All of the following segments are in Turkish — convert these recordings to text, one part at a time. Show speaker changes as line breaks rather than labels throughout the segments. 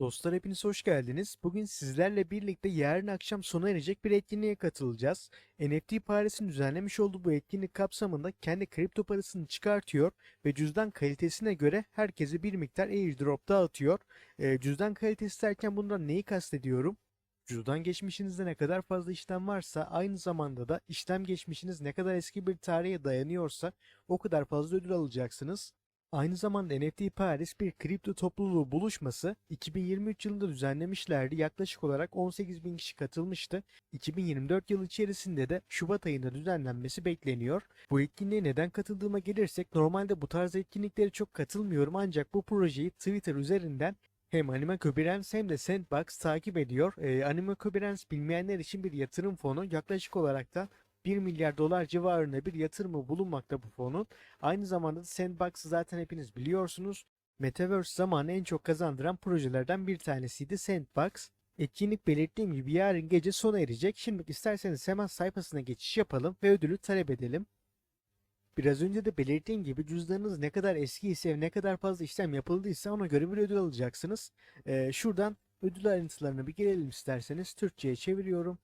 Dostlar hepiniz hoş geldiniz. Bugün sizlerle birlikte yarın akşam sona erecek bir etkinliğe katılacağız. NFT Paris'in düzenlemiş olduğu bu etkinlik kapsamında kendi kripto parasını çıkartıyor ve cüzdan kalitesine göre herkese bir miktar airdrop dağıtıyor. Ee, cüzdan kalitesi derken bundan neyi kastediyorum? Cüzdan geçmişinizde ne kadar fazla işlem varsa aynı zamanda da işlem geçmişiniz ne kadar eski bir tarihe dayanıyorsa o kadar fazla ödül alacaksınız. Aynı zamanda NFT Paris bir kripto topluluğu buluşması 2023 yılında düzenlemişlerdi. Yaklaşık olarak 18 bin kişi katılmıştı. 2024 yılı içerisinde de Şubat ayında düzenlenmesi bekleniyor. Bu etkinliğe neden katıldığıma gelirsek normalde bu tarz etkinliklere çok katılmıyorum ancak bu projeyi Twitter üzerinden hem Anime Copyrights hem de Sandbox takip ediyor. Ee, Anime Copyrights bilmeyenler için bir yatırım fonu yaklaşık olarak da 1 milyar dolar civarında bir yatırımı bulunmakta bu fonun. Aynı zamanda da Sandbox'ı zaten hepiniz biliyorsunuz. Metaverse zamanı en çok kazandıran projelerden bir tanesiydi Sandbox. Etkinlik belirttiğim gibi yarın gece sona erecek. Şimdi isterseniz hemen sayfasına geçiş yapalım ve ödülü talep edelim. Biraz önce de belirttiğim gibi cüzdanınız ne kadar eski ise ne kadar fazla işlem yapıldıysa ona göre bir ödül alacaksınız. Ee, şuradan ödül ayrıntılarına bir gelelim isterseniz. Türkçe'ye çeviriyorum.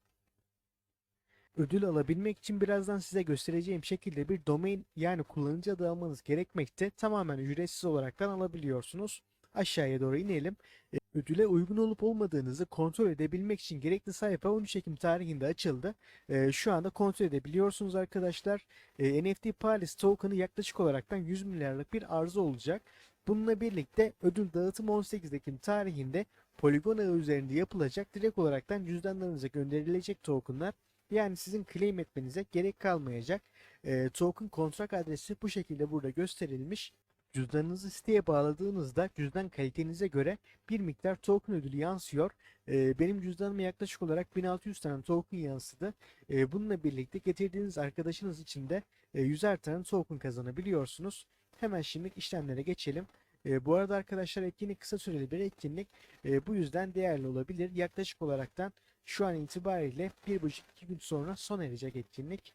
Ödül alabilmek için birazdan size göstereceğim şekilde bir domain yani kullanıcı adı almanız gerekmekte. Tamamen ücretsiz olaraktan alabiliyorsunuz. Aşağıya doğru inelim. E, Ödüle uygun olup olmadığınızı kontrol edebilmek için gerekli sayfa 13 Ekim tarihinde açıldı. E, şu anda kontrol edebiliyorsunuz arkadaşlar. E, NFT Paris token'ı yaklaşık olaraktan 100 milyarlık bir arzu olacak. Bununla birlikte ödül dağıtımı 18 Ekim tarihinde Polygon ağı üzerinde yapılacak direkt olaraktan cüzdanlarınıza gönderilecek tokenlar yani sizin claim etmenize gerek kalmayacak. E, token kontrak adresi bu şekilde burada gösterilmiş. Cüzdanınızı siteye bağladığınızda cüzdan kalitenize göre bir miktar token ödülü yansıyor. E, benim cüzdanıma yaklaşık olarak 1600 tane token yansıdı. E, bununla birlikte getirdiğiniz arkadaşınız için de e, 100'er tane token kazanabiliyorsunuz. Hemen şimdi işlemlere geçelim. E, bu arada arkadaşlar etkinlik kısa süreli bir etkinlik. E, bu yüzden değerli olabilir. Yaklaşık olaraktan şu an itibariyle 1,5-2 gün sonra son erecek etkinlik.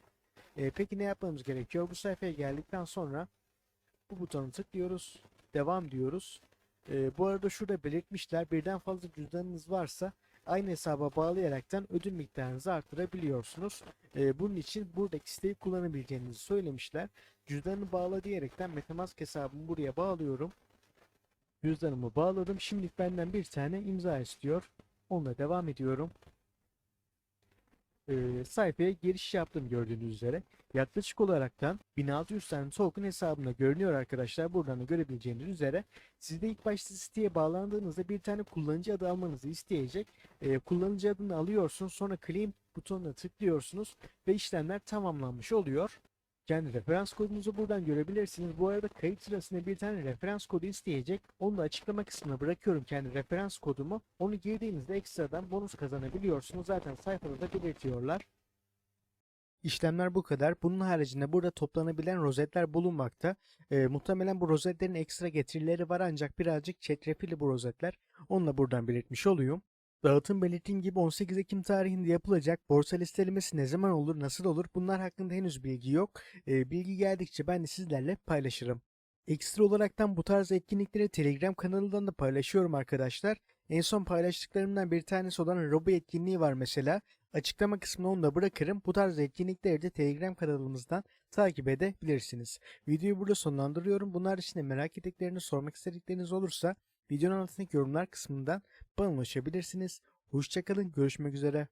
E, peki ne yapmamız gerekiyor? Bu sayfaya geldikten sonra bu butonu tıklıyoruz. Devam diyoruz. E, bu arada şurada belirtmişler birden fazla cüzdanınız varsa aynı hesaba bağlayaraktan ödül miktarınızı arttırabiliyorsunuz. E, bunun için buradaki siteyi kullanabileceğinizi söylemişler. Cüzdanını bağla diyerekten Metamask hesabımı buraya bağlıyorum. Cüzdanımı bağladım. Şimdilik benden bir tane imza istiyor. Onunla devam ediyorum e, sayfaya giriş yaptım gördüğünüz üzere. Yaklaşık olaraktan 1600 tane token hesabımda görünüyor arkadaşlar. Buradan da görebileceğiniz üzere. Siz de ilk başta siteye bağlandığınızda bir tane kullanıcı adı almanızı isteyecek. E, kullanıcı adını alıyorsunuz. Sonra claim butonuna tıklıyorsunuz ve işlemler tamamlanmış oluyor. Kendi referans kodunuzu buradan görebilirsiniz. Bu arada kayıt sırasında bir tane referans kodu isteyecek. Onu da açıklama kısmına bırakıyorum kendi referans kodumu. Onu girdiğinizde ekstradan bonus kazanabiliyorsunuz. Zaten sayfada da belirtiyorlar. İşlemler bu kadar. Bunun haricinde burada toplanabilen rozetler bulunmakta. E, muhtemelen bu rozetlerin ekstra getirileri var ancak birazcık çetrefilli bu rozetler. Onu da buradan belirtmiş olayım. Dağıtım belirttiğim gibi 18 Ekim tarihinde yapılacak. Borsa listelemesi ne zaman olur, nasıl olur bunlar hakkında henüz bilgi yok. E, bilgi geldikçe ben de sizlerle paylaşırım. Ekstra olaraktan bu tarz etkinlikleri Telegram kanalından da paylaşıyorum arkadaşlar. En son paylaştıklarımdan bir tanesi olan Robo etkinliği var mesela. Açıklama kısmına onu da bırakırım. Bu tarz etkinlikleri de Telegram kanalımızdan takip edebilirsiniz. Videoyu burada sonlandırıyorum. Bunlar için de merak ettiklerini sormak istedikleriniz olursa videonun altındaki yorumlar kısmından bana ulaşabilirsiniz. Hoşçakalın. Görüşmek üzere.